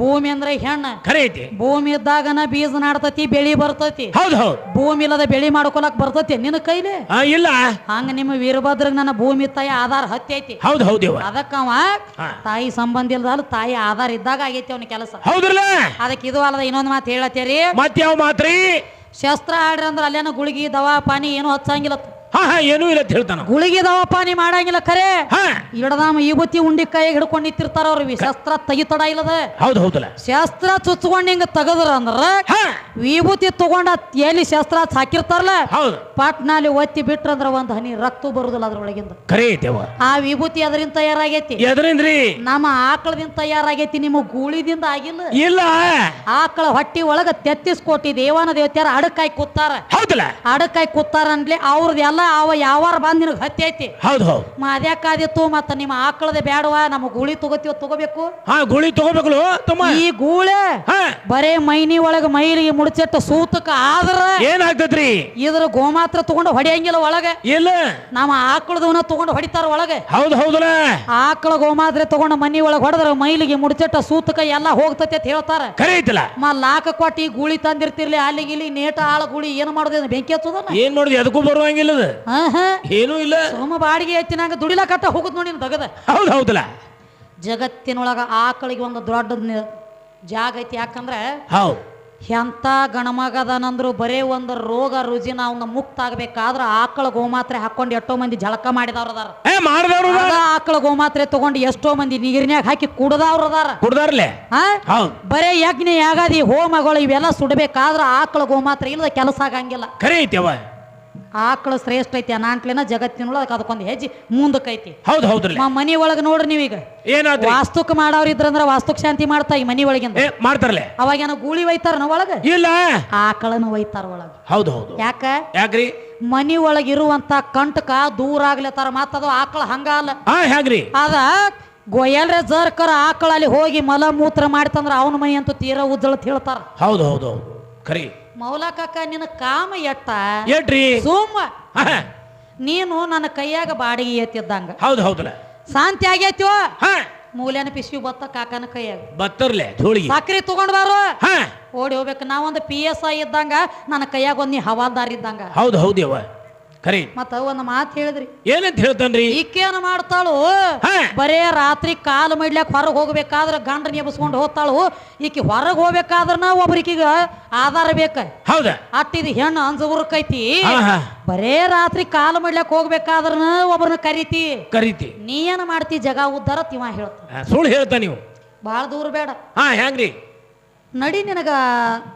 ಭೂಮಿ ಅಂದ್ರೆ ಹೆಣ್ಣ. ಖರೆ ಐತಿ. ಭೂಮಿ ಇದ್ದಾಗನ ಬೀಜ ನಾಡ್ತತಿ ಬೆಳಿ ಬರ್ತತಿ. ಹೌದು ಹೌದು. ಭೂಮಿ ಇಲ್ಲದ ಬೆಳಿ ಮಾಡ್ಕೊಳಕ್ ಬರ್ತತಿ ನಿನ್ನ ಕೈಲಿ? ಇಲ್ಲ. ಹಂಗ ನಿಮ್ಮ ವೀರಭದ್ರಗ್ ನನ್ನ ಭೂಮಿ ತಾಯಿ ಆಧಾರ ಹತ್ತೈತಿ ಹೌದು ಹೌದೇವ ಅದಕ್ಕವ ಅವ ತಾಯಿ ಸಂಬಂಧ ಇಲ್ದಲ್ಲ ತಾಯಿ ಆಧಾರ ಇದ್ದಾಗ ಆಗೈತಿ ಅವನ ಕೆಲಸ. ಹೌದಿಲ್ಲ ಅದಕ್ಕೆ ಇದು ಅಲ್ಲದ ಇನ್ನೊಂದು ಮಾತು ಹೇಳತ್ತೇರಿ. ಯಾವ ಮಾತ್ರಿ? ಶಸ್ತ್ರ ಆಡ್ರಿ ಅಂದ್ರೆ ಅಲ್ಲೇನ ಗುಳಿಗಿ ದವಾ ಪಾನಿ ಏನು ಹಚ್ಚಂಗಿಲ್ಲ ಹಾ ಹಾ ಏನೂ ಇಲ್ಲ ಅಂತ ಹೇಳ್ತಾನ. ಗುಳಿಗಿ ದವಾ ಪಾನಿ ಮಾಡಂಗಿಲ್ಲ ಖರೆ ಹಾ. ಇಡದಾಮ ಈ ಬುತ್ತಿ ಉಂಡಿ ಕೈ ಹಿಡ್ಕೊಂಡು ನಿಂತಿರ್ತಾರ ಅವ್ರು ಶಸ್ತ್ರ ತೆಗಿತಡ ಇಲ್ಲದ? ಹೌದು ಹೌದಲ್ಲ. ಶಸ್ತ್ರ ಚುಚ್ಕೊಂಡ್ ಹಿಂಗ ತೆಗದ್ರ ಅಂದ್ರ ಹಾ. ವಿಭೂತಿ ತಗೊಂಡ ಎಲ್ಲಿ ಶಸ್ತ್ರ ಹಾಕಿರ್ತಾರಲ್ಲ ಹೌದು. ಪಾಟ್ನಲ್ಲಿ ಒತ್ತಿ ಬಿಟ್ರಂದ್ರ ಒಂದ್ ಹನಿ ರಕ್ತ ಬರುದಿಲ್ಲ ಅದ್ರೊಳಗಿಂದ. ಖರೆ ದೇವ. ಆ ವಿಭೂತಿ ಅದರಿಂದ ತಯಾರಾಗೈತಿ. ಎದ್ರಿಂದ್ರಿ? ನಮ್ಮ ಆಕಳದಿಂದ ತಯಾರಾಗೈತಿ ನಿಮ್ಮ ಗೂಳಿದಿಂದ ಆಗಿಲ್ಲ. ಇಲ್ಲ. ಆಕಳ ಹೊಟ್ಟಿ ಒಳಗ ತೆತ್ತಿಸ್ ಕೋಟಿ ದೇವಾನ ದೇವತ್ಯಾರ ಅಡಕಾಯಿ ಕೂತಾರ. ಹೌದಲ್ಲ. ಅಡಕಾಯಿ ಕೂತಾರ ಅನ್ಲಿ ಅವ್ರದ್ದು ಎಲ್ಲ ಅವ ಯಾವಾರ ಬಂದ್ ನಿನಗೆ ಹತ್ತಿ ಐತಿ? ಹೌದು ಹೌದು. ಮಾದ್ಯಾಕಾದಿತ್ತು ಮತ್ತ ನಿಮ್ಮ ಆಕಳದ ಬ್ಯಾಡವ ನಮ್ಮ ಗೂಳಿ ತಗೋತೀವ ತಗೋಬೇಕು? ಹಾ ಗುಳಿ ತಗೋಬೇಕು ತಮ್ಮ? ಈ ಗೂಳೆ ಹಾ. ಬರೇ ಮೈನಿ ಒಳಗ ಮೈಲಿಗೆ ಮುಡಚಿಟ್ಟ ಸೂತಕ ಆದ್ರ ಏನಾಗ್ತದ್ರಿ? ಇದ್ರ ಗೋಮಾತ್ರ ತಗೊಂಡು ಹೊಡೆಯಂಗಿಲ್ಲ ಒಳಗೆ. ಇಲ್ಲ. ನಮ್ಮ ಆಕಳದವನ ತಗೊಂಡು ಹೊಡಿತಾರ ಒಳಗೆ. ಹೌದು ಹೌದಲ್ಲ. ಆಕಳ ಗೋಮಾತ್ರೆ ತಗೊಂಡು ಮನಿ ಒಳಗೆ ಹೊಡೆದ್ರ ಮೈಲಿಗೆ ಮುಡಚಿಟ್ಟ ಸೂತಕ ಎಲ್ಲ ಹೋಗ್ತತಿ ಅಂತ ಹೇಳ್ತಾರ. ಖರೆ ಮಾ ಮ ಲಾಕ ಕೊಟ್ಟಿ ಗೂಳಿ ತಂದಿರ್ತಿರ್ಲಿ ಅಲ್ಲಿಗೆ ಇಲ್ಲಿ ನೇಟ ಆಳ ಗೂಳಿ ಏನು ಮಾಡೋದು? ಬೆಂಕಿ ಏನು ಏನ್ ನೋಡಿದ್ರಿ ಅದಕ್ಕೂ ಬರುವಂಗಿಲ್ಲ ಅದು ಏನೂ ಇಲ್ಲ. ಸೋಮ ಬಾಡಿಗೆ ಎತ್ತಿನಾಗ ದುಡಿಲ ಕಟ್ಟ ಹೋಗುದ್ ನೋಡಿ ತಗದ. ಹೌದು ಹೌದಲ್ಲ. ಜಗತ್ತಿನೊಳಗ ಆಕಳಿಗೆ ಒಂದು ದೊಡ್ಡ ಜಾಗ ಐತಿ. ಯಾಕಂದ್ರೆ ಹೌದು ಎಂಥ ಗಣಮಗದನಂದ್ರು ಬರೇ ಒಂದು ರೋಗ ರುಜಿನ ಅವ್ನ ಮುಕ್ತ ಆಗ್ಬೇಕಾದ್ರ ಆಕಳ ಗೋಮಾತ್ರೆ ಹಾಕೊಂಡು ಎಷ್ಟೋ ಮಂದಿ ಜಳಕ ಮಾಡಿದವ್ರದಾರ ಆಕಳ ಗೋಮಾತ್ರೆ ತಗೊಂಡು ಎಷ್ಟೋ ಮಂದಿ ನೀರಿನ್ಯಾಗ ಹಾಕಿ ಕುಡದವ್ರದಾರ ಬರೇ ಯಜ್ಞ ಯಾಗಾದಿ ಹೋಮಗಳು ಇವೆಲ್ಲ ಸುಡಬೇಕಾದ್ರ ಆಕಳ ಗೋಮಾತ್ರೆ ಇಲ್ಲದ ಕೆಲಸ ಆಗಂಗಿಲ್ಲ. ಆಕಳ ಶ್ರೇಷ್ಠ ಐತಿ ಅನಾಂಟ್ಲಿನ ಜಗತ್ತಿನೊಳಗೆ ಅದಕ್ಕೊಂದು ಹೆಜ್ಜೆ ಮುಂದಕ್ಕೈತಿ. ಹೌದು ಹೌದು ನಮ್ಮ ಮನಿ ಒಳಗೆ ನೋಡ್ರಿ ನೀವೀಗ. ಏನಾದ್ರಿ? ವಾಸ್ತುಕ್ ಮಾಡೋರು ಇದ್ರಂದ್ರ ವಾಸ್ತುಕ್ ಶಾಂತಿ ಮಾಡ್ತಾ ಈ ಮನಿ ಒಳಗಿಂದ. ಮಾಡ್ತಾರಲ್ಲ ಅವಾಗ ಏನೋ ಗೂಳಿ ಒಯ್ತಾರ ಒಳಗ? ಇಲ್ಲ. ಆಕಳನ ಒಯ್ತಾರ ಒಳಗ. ಹೌದು ಹೌದು. ಯಾಕ? ಯಾಕ್ರಿ? ಮನಿ ಒಳಗಿರುವಂತ ಕಂಟಕ ದೂರ ಆಗ್ಲತ್ತಾರ ಮತ್ತದು ಆಕಳ ಹಂಗ ಅಲ್ಲ. ಹ್ಯಾಗ್ರಿ ಹ್ಯಾಂಗ್ರಿ? ಅದ ಗೊಯಲ್ರೆ ಜರ್ಕರ ಆಕಳ ಅಲ್ಲಿ ಹೋಗಿ ಮಲ ಮೂತ್ರ ಮಾಡ್ತಂದ್ರ ಅವನ ಮನಿ ಅಂತೂ ತೀರಾ ಉದ್ದಳತ್ ಹೇಳ್ತಾರ. ಹೌದು ಹೌದು ಹೌದು. ಖರಿ ಮೌಲಕಕ್ಕ ನಿನ್ನ ಕಾಮ ಎಟ್ಟ? ಹೇಳ್ರಿ ಸುಮ್ಮ. ನೀನು ನನ್ನ ಕೈಯಾಗ ಬಾಡಿಗೆ ಎತ್ತಿದ್ದಂಗ. ಹೌದು ಹೌದಲ್ಲ. ಶಾಂತಿ ಆಗೈತಿವ ಹಾ. ಮೂಲೆನ ಪಿಸ್ವಿ ಬತ್ತ ಕಾಕನ ಕೈಯಾಗ. ಬತ್ತರ್ಲೆ ಧೂಳಿಗೆ. ಸಕ್ರಿ ತಗೊಂಡ್ ಬಾರು? ಹಾ. ಓಡಿ ಹೋಗ್ಬೇಕು. ನಾವೊಂದು ಪಿ ಎಸ್ ಐ ಇದ್ದಂಗ ನನ್ನ ಕೈಯಾಗ ಒಂದ್ ನೀ ಹವಾಲ್ದಾರ್ ಇದ್ದಂಗ. ಹೌದು ಹೌದೇವ ಖರಿ ಮತ್ತ ಒಂದು ಮಾತು ಹೇಳಿದ್ರಿ. ಏನಂತ ಹೇಳ್ತಾನ್ರಿ? ಈಕೇನು ಮಾಡ್ತಾಳು? ಹಾ. ಬರೇ ರಾತ್ರಿ ಕಾಲು ಮಾಡ್ಲಾಕ್ ಹೊರಗೆ ಹೋಗ್ಬೇಕಾದ್ರ ಗಂಡ ನೆಬಸ್ಕೊಂಡು ಹೋಗ್ತಾಳು? ಈಕಿ ಹೊರಗೆ ಹೋಗ್ಬೇಕಾದ್ರನ ಒಬ್ರಿಕೀಗ ಆಧಾರ ಬೇಕ. ಹೌದಾ. ಅಟ್ಟಿದ ಹೆಣ್ಣು ಅಂಜುರ್ಕೈತಿ ಕೈತಿ ಬರೇ ರಾತ್ರಿ ಕಾಲು ಮಾಡ್ಲಾಕ್ ಹೋಗ್ಬೇಕಾದ್ರನ ಒಬ್ರನ್ನ ಕರಿತಿ. ಕರೀತಿ. ನೀ ಏನು ಮಾಡ್ತಿ? ಜಗ ಉದ್ದಾರ ತಿವ ಹೇಳ್ತ. ಆ, ಸುಳ್ಳು ಹೇಳ್ತಾ ನೀವು. ಬಹಳ ದೂರ ಬೇಡ. ಹಾ ಹ್ಯಾಂಗ್ರಿ ನಡಿ ನಿನಗ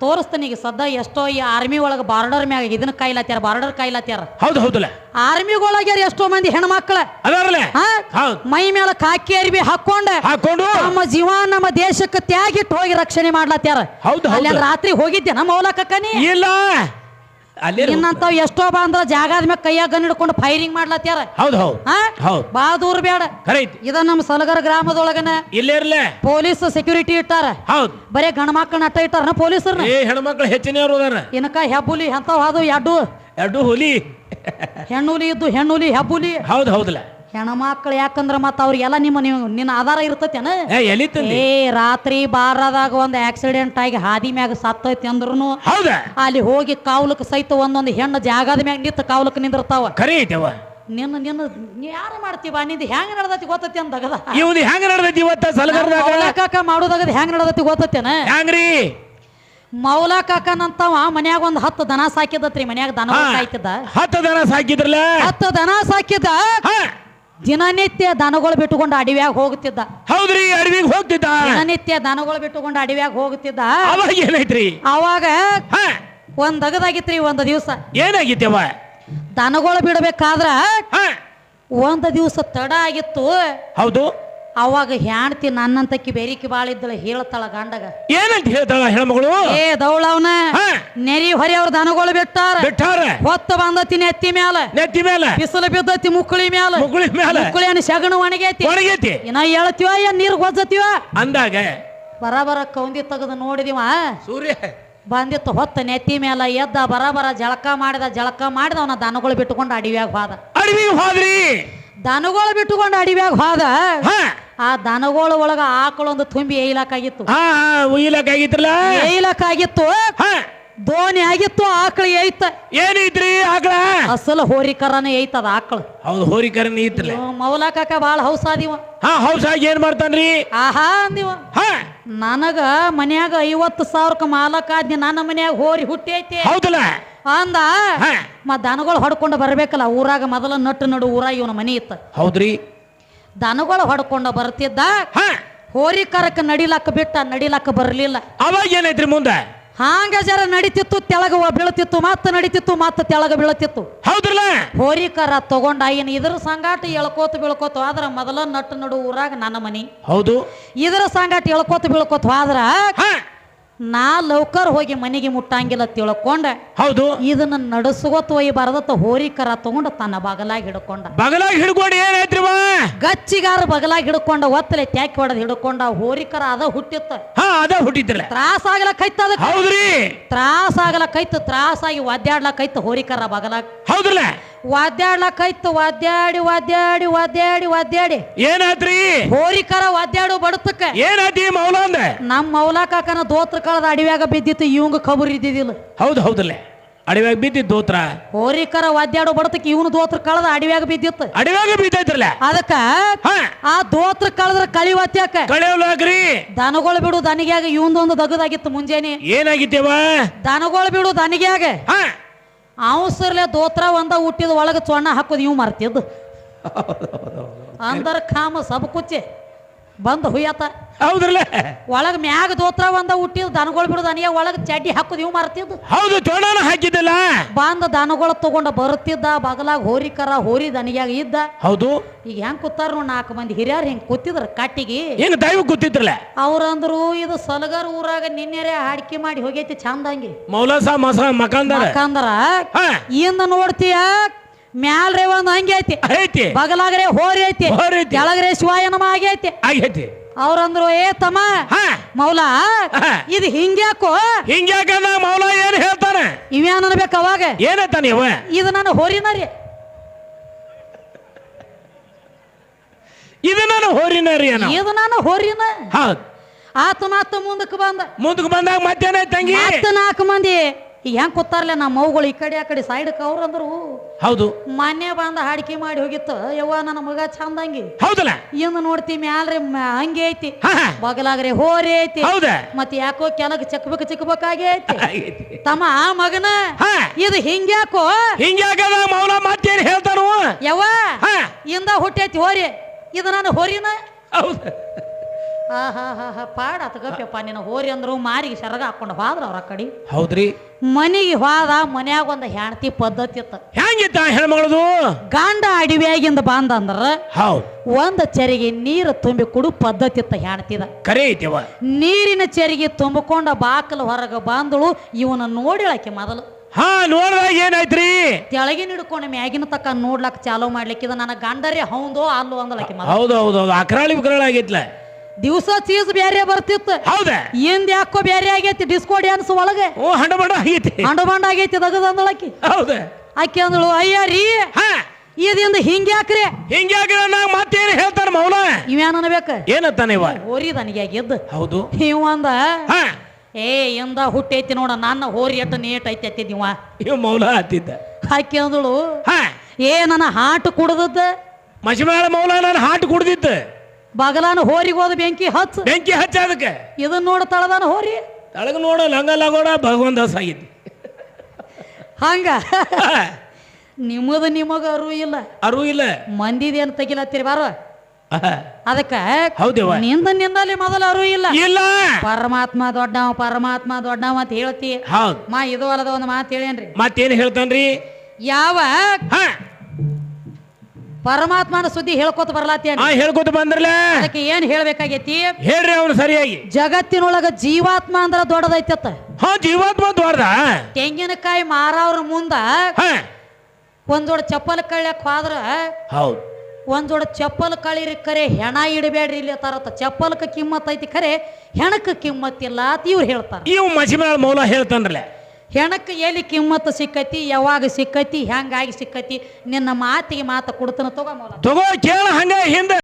ತೋರಿಸ್ತಾನೆ ಈಗ ಸದ್ದ ಎಷ್ಟೋ ಈ ಆರ್ಮಿ ಒಳಗೆ ಬಾರ್ಡರ್ ಮ್ಯಾಗ ಇದನ್ನ ಕಾಯ್ಲಾತ್ಯಾರ ಬಾರ್ಡರ್ ಕಾಯ್ಲಾತ್ಯಾರ. ಹೌದು ಹೌದಲ್ಲ ಆರ್ಮಿಗೊಳಗ್ಯಾರ ಎಷ್ಟೋ ಮಂದಿ ಹೆಣ್ಮಕ್ಳ. ಅದಾರಲ್ಲ ಹಾ? ಹೌದು. ಮೈ ಮೇಲೆ ಕಾಕಿ ಅರಿವಿ ಹಾಕೊಂಡ ಹಾಕೊಂಡು? ನಮ್ಮ ಜೀವ ನಮ್ಮ ದೇಶಕ್ಕೆ ತ್ಯಾಗಿಟ್ಟು ಹೋಗಿ ರಕ್ಷಣೆ ಮಾಡ್ಲಾತ್ಯಾರ. ಹೌದು ಅಲ್ಲಿ ರಾತ್ರಿ ಹೋಗಿದ್ದೆ ನಮ್ಮ ಮೌಲಕಕ್ಕನಿ ಇಲ್ಲ. ಅಲ್ಲೇ ಇನ್ನಂತಾವ್ ಎಷ್ಟೋ ಬಂದ್ರ ಜಾಗ ಮ್ಯಾಗ ಕೈಯಾಗ ಗನ್ ಹಿಡ್ಕೊಂಡು ಫೈರಿಂಗ್ ಮಾಡ್ಲತ್ತಾರ ಹೌದು ಹೌದು. ಹೌದು. ಬಾ ದೂರ ಬೇಡ. ಖರೆ ಐತಿ. ಇದ ನಮ್ಮ ಸಲಗರ ಗ್ರಾಮದೊಳಗನ ಇಲ್ಲೇ ಇರ್ಲೆ. ಪೊಲೀಸ್ ಸೆಕ್ಯೂರಿಟಿ ಇಟ್ಟಾರ. ಹೌದು. ಬರೇ ಗಂಡ ಮಕ್ಕಳನ್ನ ಅಟ್ಟ ಇಟ್ಟಾರ ಪೊಲೀಸರ್ನ? ಏ ಹೆಣ್ಮಕ್ಳು ಹೆಚ್ಚಿನ ಅದಾರ. ಇನ್ಕ ಹೆಬ್ಬುಲಿ ಎಂತಾವ್ ಅದು ಎಡ್ಡು. ಎರಡು ಹುಲಿ. ಹೆಣ್ಣುಲಿ ಇದ್ದು ಹೆಣ್ಣುಲಿ ಹೆಬ್ಬುಲಿ. ಹೌದು ಹೌದಲ್ಲ. ಹೆಣ್ಮಕ್ಳು ಯಾಕಂದ್ರ ಮತ್ತ ಅವ್ರಿಗೆಲ್ಲ ನಿಮ್ಮ ನೀವು ನಿನ್ನ ಆಧಾರ ಇರ್ತೈತೇನ? ಏ ಎಲ್ಲಿ ತಂದಿ ಏ ರಾತ್ರಿ ಬಾರದಾಗ ಒಂದು ಆಕ್ಸಿಡೆಂಟ್ ಆಗಿ ಹಾದಿ ಮ್ಯಾಗ ಸತ್ತೈತಿ ಅಂದ್ರು ಹೌದಾ? ಅಲ್ಲಿ ಹೋಗಿ ಕಾವಲಕ್ಕೆ ಸಹಿತ ಒಂದೊಂದು ಹೆಣ್ಣು ಜಾಗದ ಮ್ಯಾಗ ನಿಂತ ಕಾವಲಕ್ಕೆ ನಿಂದಿರ್ತಾವ. ಕರೀತೇವ ಐತವ ನಿನ್ನ ನಿನ್ನ ನೀ ಯಾರು ಮಾಡ್ತೀವ ನಿಂದ ಹೆಂಗ್ ನಡ್ದೈತಿ ಗೊತ್ತೈತಿ ಅಂದಗದ? ಇವ್ದು ಹೆಂಗ ನಡೆದೈತಿ ಇವತ್ತ ಸಲಗರ್ದಾಗ? ಮೌಲಾಕಾಕ ಮಾಡೋದಾಗದ ಹೆಂಗ್ ನಡ್ದೈತಿ ಗೊತ್ತೈತೇನ? ಹೆಂಗ್ರಿ? ಮೌಲಾಕಾಕನಂತವ ಮನ್ಯಾಗ ಒಂದ್ ಹತ್ತು ದನ ಸಾಕಿದತ್ರಿ ಮನ್ಯಾಗ ದನ. ಸಾಕಿದ್ದ ಹತ್ತು ದನ ಸಾಕಿದ್ರಲ್ಲ ಹತ್ತು ದನ ಸಾಕಿದ ದಿನನಿತ್ಯ ದನಗಳು ಬಿಟ್ಟುಕೊಂಡು ಅಡವ್ಯಾಗ ಹೋಗುತ್ತಿದ್ದ. ಹೌದ್ರಿ ಅಡವಿಗೆ ಹೋಗ್ತಿದ್ದ. ದಿನನಿತ್ಯ ದನಗಳು ಬಿಟ್ಟುಕೊಂಡು ಅಡವ್ಯಾಗ ಹೋಗುತ್ತಿದ್ದ. ಅವಾಗ ಏನೈತ್ರಿ ಅವಾಗ ಒಂದ್ ಅಗದಾಗಿತ್ರಿ ಒಂದ್ ದಿವಸ. ಏನಾಗಿತ್ತವ ದನಗಳು ಬಿಡಬೇಕಾದ್ರ ಒಂದ್ ದಿವ್ಸ ತಡ ಆಗಿತ್ತು. ಹೌದು. ಅವಾಗ ಹ್ಯಾಣ್ತಿ ನನ್ನಂತಕ್ಕಿ ಬೇರಿಕೆ ಬಾಳ ಇದ್ದಳ ಹೇಳ್ತಾಳ ಗಂಡಗ. ಏನಂತ ಹೇಳ್ತಾಳ ಹೆಣ್ಮಗಳು? ಏ ದೌಳವನ ಅವನ ನೆರಿ ಹೊರಿ ಅವ್ರ ದನಗಳು ಬಿಟ್ಟಾರ. ಬಿಟ್ಟಾರ. ಹೊತ್ತು ಬಂದತಿ ನೆತ್ತಿ ಮ್ಯಾಲ. ನೆತ್ತಿ ಮ್ಯಾಲ. ಬಿಸಿಲು ಬಿದ್ದತಿ ಮುಕ್ಕಳಿ ಮ್ಯಾಲ. ಮುಕ್ಕಳಿ ಮ್ಯಾಲ. ಮುಕ್ಕಳಿಯನ್ನ ಸಗಣ ಒಣಗೈತಿ. ಒಣಗೇತಿ. ಇನ್ನ ಹೇಳ್ತೀವ ಏನ್ ನೀರ್ ಗೊಜ್ಜತೀವ? ಅಂದಾಗ ಬರಬರ ಕೌಂದಿ ತೆಗೆದು ನೋಡಿದಿವ? ಸೂರ್ಯ. ಬಂದಿತ್ತು ಹೊತ್ತ ನೆತ್ತಿ ಮ್ಯಾಲ ಎದ್ದ ಬರಬರ ಜಳಕ ಮಾಡಿದ ಜಳಕ ಮಾಡಿದ ಅವನ ದನಗಳು ಬಿಟ್ಟುಕೊಂಡು ಅಡಿವ್ಯಾಗ ಹೋದ. ಅಡವಿಗೆ ಹೋದ್ರಿ. ದನಗಳು ಬಿಟ್ಟುಕೊಂಡು ಅಡಿವ್ಯಾಗ ಹೋದ. ಆ ದನಗಳ ಒಳಗ ಆಕಳೊಂದು ತುಂಬಿ ಏಯ್ಲಕ್ಕಾಗಿತ್ತು. ಉಯ್ಲಕ್ಕಾಗಿತ್ರಲ್ಲ ಏಯ್ಲಕ್ಕಾಗಿತ್ತು. ದೋಣಿ ಆಗಿತ್ತು ಆಕಳ ಏಯ್ತ. ಏನೈತ್ರಿ ಆಕಳ? ಅಸಲ ಹೋರಿಕರನೇ ಏಯ್ತದ ಆಕಳ. ಹೌದು ಹೋರಿಕರನ್ ಐತ್ರಲ್ಲ ಮೌಲಾಕಾಕ ಬಾಳ ಹೌಸಾದಿವ ಹಾ ಹೌಸಾಗಿ ಏನ್ ಮಾಡ್ತಾನ್ರಿ? ಆಹಾ ಅಂದಿವ. ನನಗ ಮನ್ಯಾಗ ಐವತ್ತು ಸಾವಿರಕ್ಕೆ ಮಾಲಕಾದ್ನಿ ನನ್ನ ಮನ್ಯಾಗ ಹೋರಿ ಹುಟ್ಟಿ ಐತಿ ಹೌದಲ್ಲ? ಅಂದ ಹಾ. ಮ ದನಗಳು ಹೊಡ್ಕೊಂಡು ಬರ್ಬೇಕಲ್ಲ ಊರಾಗ ಮೊದಲ ನಟ್ಟು ನಡು ಊರಾಗ ಇವನ ಮನಿ ಇತ್ತ. ಹೌದ್ರಿ. ದನಗಳು ಹೊಡ್ಕೊಂಡು ಬರ್ತಿದ್ದ ಹಾ. ಹೋರಿ ಕರಕ್ಕೆ ನಡಿಲಕ್ಕ ಬಿಟ್ಟ ನಡಿಲಕ್ಕ ಬರಲಿಲ್ಲ. ಅವಾಗ ಏನೈತ್ರಿ ಮುಂದೆ? ಹಾಂಗ ಜರ ನಡಿತಿತ್ತು ತೆಳಗ ಒ- ಬೀಳ್ತಿತ್ತು ಮತ್ತ ನಡಿತಿತ್ತು ಮತ್ತ ತೆಳಗ ಬೀಳ್ತಿತ್ತು. ಹೌದ್ರಲ್ಲ. ಹೋರಿ ಕರ ತಗೊಂಡ ಏನು ಇದ್ರ ಸಂಗಾಟ ಎಳ್ಕೋತ ಬೀಳ್ಕೋತ ಆದ್ರ ಮೊದಲ ನಟ್ಟು ನಡು ಊರಾಗ ನನ್ನ ಮನಿ. ಹೌದು. ಇದ್ರ ಸಂಗಾಟ ಎಳ್ಕೋತ ಬೀಳ್ಕೋತ ಆದ್ರ ಹಾ. ನಾ ಲೌಕರ್ ಹೋಗಿ ಮನೆಗೆ ಮುಟ್ಟಂಗಿಲ್ಲ ತಿಳ್ಕೊಂಡ ಹೌದು. ಇದನ್ನ ನಡೆಸ್ಕೋತ ಒಯ್ಯಿ ಬರದತ್ತ ಹೋರಿ ಕರ ತಗೊಂಡ ತನ್ನ ಬಗಲಾಗಿ ಹಿಡ್ಕೊಂಡ. ಬಗಲಾಗಿ ಹಿಡ್ಕೊಂಡು ಏನೈತ್ರಿ ವಾ ಗಚ್ಚಿಗಾರ ಬಗಲಾಗಿ ಹಿಡ್ಕೊಂಡ ಒತ್ತಲೆ ಟ್ಯಾಕಿ ಹೊಡೆದ್ ಹಿಡ್ಕೊಂಡ ಹೋರಿ ಕರ ಅದ ಹುಟ್ಟಿತ್ತ. ಹಾ ಅದ ಹುಟ್ಟಿದ್ರಲ್ಲ. ತ್ರಾಸ ಆಗ್ಲಕ್ಕೈತ ಕೈತ ಹೌದ್ರಿ. ತ್ರಾಸ ಆಗ್ಲಕ್ಕೈತ ತ್ರಾಸಾಗಿ ಒದ್ದಾಡ್ಲಕ್ಕೈತ ಹೋರಿ ಕರ ಬಗಲಾಗ. ಹೌದ್ರಲ್ಲ. ಒದ್ದಾಡ್ಲಕ್ಕೈತು ವಾದ್ಯಾಡಿ ವಾದ್ಯಾಡಿ ವಾದ್ಯಾಡಿ ವಾದ್ಯಾಡಿ. ಏನಾದ್ರಿ? ಹೋರಿ ಕರ ವಾದ್ಯಾಡು ಬಡತಕ್ಕ. ಮೌಲ ಅಂದ್ರೆ ನಮ್ಮ ಮೌಲ ಕಾಕನ ದೋತ್ರ ಕಳದ ಅಡಿವ್ಯಾಗ ಬಿದ್ದಿತ್ತು ಇವಂಗ ಕಬರ್ ಇದ್ದಿದ್ದಿಲ್ಲ ಹೌದು ಹೌದಲ್ಲೇ. ಅಡವ್ಯಾಗ ಬಿದ್ದಿದ್ ದೋತ್ರ. ಹೋರಿಕರ ವಾದ್ಯಾಡು ಬಡತಕ್ಕ ಇವನು ದೋತ್ರ ಕಳದ ಅಡಿವ್ಯಾಗ ಬಿದ್ದಿತ್ತು. ಅಡವ್ಯಾಗ ಬಿದ್ದೈತ್ರಲ್ಲ? ಅದಕ್ಕ ಆ ದೋತ್ರ ಕಳದ್ರ ಕಳಿ ಒತ್ಯಾಕ ಕಳೆಯಲಾಗ್ರಿ. ದನಗಳು ಬಿಡು ದನಿಗ್ಯಾಗ ಇವಂದೊಂದು ದಗದಾಗಿತ್ತು ಮುಂಜಾನೆ. ಏನಾಗಿತ್ತೇವ ದನಗಳು ಬಿಡು ದನಿಗ್ಯಾಗ. ಹಾ. ಅವಸರ್ಲೆ ದೋತ್ರ ಒಂದ ಹುಟ್ಟಿದ ಒಳಗೆ ಚೊಣ್ಣ ಹಾಕೋದು ಇವು ಮರ್ತಿದ್ದು ಅಂದರ ಖಾಮ ಸಬ್ ಕುಚ್ಚೆ ಬಂದು ಹುಯ್ಯತ. ಹೌದ್ರಲ್ಲ? ಒಳಗ ಮ್ಯಾಗ ದೋತ್ರ ಒಂದ ಹುಟ್ಟಿದ ದನಗಳು ಬಿಡುದು ಅನಿಯ ಒಳಗ ಚಡ್ಡಿ ಹಾಕುದ ಇವ್ ಮಾರ್ತಿದ್. ಹೌದು ಚೋಡನ ಹಾಕಿದ್ದಿಲ್ಲ? ಬಂದ ದನಗಳು ತಗೊಂಡ ಬರುತ್ತಿದ್ದ ಬಗಲಾಗ ಹೋರಿ ಕರ ಹೋರಿ ದನಿಯಾಗ ಇದ್ದ. ಹೌದು. ಈಗ ಹೆಂಗ್ ಕೂತಾರ ನೋಡ್ ನಾಲ್ಕು ಮಂದಿ ಹಿರಿಯರ್ ಹಿಂಗ್ ಕೂತಿದ್ರ ಕಟ್ಟಿಗೆ? ಹೆಂಗ ದೈವ ಕೂತಿದ್ರಲ್ಲ? ಅವ್ರಂದ್ರು ಇದು ಸಲಗರ್ ಊರಾಗ ನಿನ್ನೆರೆ ಹಾಡಿಕೆ ಮಾಡಿ ಹೋಗೈತಿ ಚಂದಂಗಿ ಮೌಲಸ ಮಸ ಮಕಂದರ? ಯಾಕಂದ್ರ ಇಂದ ನೋಡ್ತೀಯ ಮ್ಯಾಲ್ರೆ ಒಂದ್ ಹಂಗೆ ಐತಿ. ಐತಿ. ಬಗಲಾಗ್ರೆ ಹೋರಿ ಐತಿ. ಹೋರಿ ಐತಿ. ಕೆಳಗರೆ ಶಿವಾಯನಮ ಆಗೈತಿ ಆಗೈತಿ ಅವ್ರಂದ್ರು ಏ ತಮ್ಮ ಹಾ. ಮೌಲಾ. ಇದು ಹಿಂಗ್ಯಾಕೋ? ಹಿಂಗ್ಯಾಕಂದ ಮೌಲ ಏನ್ ಹೇಳ್ತಾನೆ? ಇವ್ಯಾನ್ ಅನ್ಬೇಕು ಅವಾಗ. ಏನಂತಾನ ಇವ ಇದು ನಾನು ಹೊರಿನರಿ. ಇದು ನಾನು ಹೊರಿನರಿ ಏನೋ. ಇದು ನಾನು ಹೋರಿನ. ಹೌದು. ಆತ ಮಾತು ಮುಂದಕ್ಕೆ ಬಂದ. ಮುಂದಕ್ಕೆ ಬಂದಾಗ ಮತ್ತೇನಾಯ್ತು ತಂಗಿ? ಹತ್ತು ನಾಲ್ಕು ಮಂದಿ. ಈಗ ಹೆಂಗ್ ಕೂತಾರಲ್ಲ ನಮ್ಮ ಮೌಗಳು ಈ ಕಡೆ ಆ ಕಡೆ ಸೈಡ್ಕ್ ಅವ್ರಂದ್ರು ಹೌದು. ಮಾನ್ಯ ಬಂದ ಹಾಡಿಕೆ ಮಾಡಿ ಹೋಗಿತ್ತು. ಯವ್ವ ನನ್ನ ಮಗ ಚಂದಂಗಿ. ಹೌದಲ್ಲ? ಏನು ನೋಡ್ತಿ ಮ್ಯಾಲ್ರಿ ಮ- ಹಂಗೆ ಐತಿ. ಹಾ ಹಾ. ಬಗಲಾಗ್ರೆ ಹೋರಿ ಐತಿ. ಹೌದ? ಮತ್ ಯಾಕೋ ಕೆಳಗ್ ಚಕ್ಬೇಕು ಚಿಕ್ಕಬೇಕಾಗಿ ಐತಿ ಆಗೈತಿ. ತಮ್ಮ ಆ ಮಗನ ಹಾ. ಇದು ಹಿಂಗ್ಯಾಕೋ? ಹಿಂಗ್ಯಾಕದ ಮೌನ ಮತ್ತೇನ್ ಹೇಳ್ತಾನು? ಯವ್ವ ಹಾ. ಇಂದ ಹುಟ್ಟೈತಿ ಹೋರಿ. ಇದು ನಾನು ಹೋರಿನ. ಹೌದ. ಆ ಹಾ ಹಾ ಹಾ ಪಾಡ ಗಪ್ಯಪ್ಪ ನಿನ್ನ ಹೋರಿ ಅಂದ್ರು ಮಾರಿಗೆ ಸೆರಗ ಹಾಕೊಂಡು ಹೋದ್ರ ಅವ್ರ ಕಡೆ. ಹೌದ್ರಿ? ಮನಿಗೆ ಹೋದ ಮನ್ಯಾಗ ಒಂದು ಹೆಣ್ತಿ ಪದ್ಧತಿ ಇತ್ತ. ಹೆಂಗಿತ್ತ ಹೆಣ್ಮಗಳದು? ಗಂಡ ಅಡಿವ್ಯಾಗಿಂದ ಬಂದ ಅಂದ್ರ ಹೌದ್. ಒಂದ್ ಚೆರಿಗೆ ನೀರು ತುಂಬಿ ಕುಡು ಪದ್ಧತಿ ಇತ್ತ ಹೆಣ್ತಿದ. ಕರೆ ಐತಿವ ನೀರಿನ ಚರಿಗೆ ತುಂಬಿಕೊಂಡ ಬಾಕಲು ಹೊರಗೆ ಬಂದಳು ಇವನ ನೋಡಿಳಕ್ಕೆ ಮೊದಲು. ಹಾ ನೋಡ್ದಾಗ ಏನಾಯ್ತ್ರಿ? ತೆಳಗಿನ ಹಿಡ್ಕೊಂಡು ಮ್ಯಾಗಿನ ತಕ್ಕ ನೋಡ್ಲಕ್ ಚಾಲೋ ಮಾಡ್ಲಿಕ್ಕಿದ ನನ್ನ ಗಂಡರೇ ಹೌದೋ ಅಲ್ಲೋ ಅಂದಲಕ್ಕೆ ಮೊದಲು. ಹೌದು ಹೌದು ಹೌದು. ಅಕ್ರಾಳಿ ಬಿಕ್ರಾಳಿ ಆಗೈತ್ಲ. ದಿವಸ ಚೀಸ್ ಬೇರೆ ಬರ್ತಿತ್ತು. ಹೌದಾ? ಇಂದ ಯಾಕೋ ಬೇರೆ ಆಗೈತಿ ಡಿಸ್ಕೋ ಡ್ಯಾನ್ಸ್ ಒಳಗೆ. ಓ ಹಂಡ ಬಡ ಆಗೈತಿ. ಅಂಡ ಬಂಡ ಆಗೈತಿ ದಗದ ಅಂದಳಕಿ ಹೌದ? ಆಕೆ ಅಂದಳು ಅಯ್ಯ ರೀ ಹಾ? ಇದರಿಂದ ಹಿಂಗ್ಯಾಕ್ರಿ ಹಿಂಗ್ಯಾಕ ನಾ ಮತ್ತೇನು ಹೇಳ್ತಾರೆ ಮೌನ? ಇವ್ಯಾನ್ ಅನ್ಬೇಕ? ಏನತ್ತಾನ ಇವ? ಹೋರಿ ನನಗೆ ಆಗಿದ್ದ. ಹೌದು. ಇವಂದ ಏ ಇಂದ ಹುಟ್ಟೈತಿ ನೋಡ ನನ್ನ ಹೋರಿ ಎಟ್ಟ ನೀಟ್ ಐತಿ ಅತ್ತಿದ್ದೀವ ಇವ ಮೌಲ ಹತ್ತಿದ್ದ ಹಾಕಿ ಅಂದಳು ಹಾ? ಏ ನನ್ನ ಹಾಟ್ ಕುಡ್ದದ್ದ. ಮಸಿಮಾಳ ಮೌಲ ನನ್ನ ಹಾಟ್ ಕುಡ್ದಿತ್ತು ಬಗಲಾನ ಹೋರಿಗೆ ಹೋದ ಬೆಂಕಿ ಹಚ್ಚ. ಬೆಂಕಿ ಹಚ್ಚ ಅದಕ್ಕೆ. ಇದನ್ನ ನೋಡ ತಳದಾನ ಹೋರಿ. ತಳಗ ನೋಡ ಲಂಗಲ್ಲ ಕೂಡ ಭಗವಂತ ದಾಸ್ ಆಗಿದ್ದಿ. ಹಂಗ. ನಿಮ್ಮದು ನಿಮಗ ಅರು ಇಲ್ಲ. ಅರು ಇಲ್ಲ. ಮಂದಿದೇನು ತೆಗಿಲತ್ತೀರಿ ಬಾರ? ಅದಕ್ಕೆ. ನಿಂದ ನಿಂದಲ್ಲಿ ಮೊದಲು ಅರು ಇಲ್ಲ. ಇಲ್ಲ. ಪರಮಾತ್ಮ ದೊಡ್ಡವ ಪರಮಾತ್ಮ ದೊಡ್ಡವ ಅಂತ ಹೇಳ್ತಿ. ಹೌದು. ಮಾ ಇದು ಅಲ್ಲದ ಒಂದು ಮಾತು ಹೇಳೇನ್ರಿ ಮತ್ತೇನು ಹೇಳ್ತಾನ್ರಿ? ಯಾವ ಪರಮಾತ್ಮನ ಸುದ್ದಿ ಹೇಳ್ಕೊತ ಬರ್ಲಾತಿ ಆ ಹೇಳ್ಕೊತ ಬಂದ್ರಲ್ಲ ಅದಕ್ಕೆ ಏನ್ ಹೇಳ್ಬೇಕಾಗೈತಿ? ಹೇಳ್ರಿ ಅವನು ಸರಿಯಾಗಿ. ಜಗತ್ತಿನೊಳಗ ಜೀವಾತ್ಮ ಅಂದ್ರ ದೊಡ್ಡದೈತತ್ತ. ಹಾ ಜೀವಾತ್ಮ ದೊಡ್ಡದ. ತೆಂಗಿನಕಾಯಿ ಮಾರವ್ರ ಮುಂದ ಹಾ. ಒಂದ್ ಜೋಡ ಚಪ್ಪಲ್ ಕಳ್ಯಾಕ ಹೋದ್ರ ಹೌದು. ಒಂದ್ ಜೋಡ ಚಪ್ಪಲ್ ಕಳಿರಿ ಕರೆ ಹೆಣ ಇಡಬೇಡ್ರಿ ಇಲ್ಲಿ ತರತ್ತ. ಚಪ್ಪಲ್ಕ ಕಿಮ್ಮತ್ ಐತಿ ಕರೆ ಹೆಣಕ್ಕೆ ಕಿಮ್ಮತ್ತಿಲ್ಲ ಅಂತ ಇವ್ರು ಹೇಳ್ತಾರ. ಇವ್ ಮಸಿಮಾಳ ಮೌಲ ಹೇಳ್ತಾನ್ರಲ್ಲ ಹೆಣಕ್ಕೆ ಎಲ್ಲಿ ಕಿಮ್ಮತ್ತು ಸಿಕ್ಕತಿ, ಯಾವಾಗ ಸಿಕ್ಕತಿ ಹೆಂಗಾಗಿ ಸಿಕ್ಕತಿ, ನಿನ್ನ ಮಾತಿಗೆ ಮಾತು ಕೊಡ್ತಾನ ತಗೋ ತಗೋ ಕೇಳ ಹಂಗ ಹಿಂದ.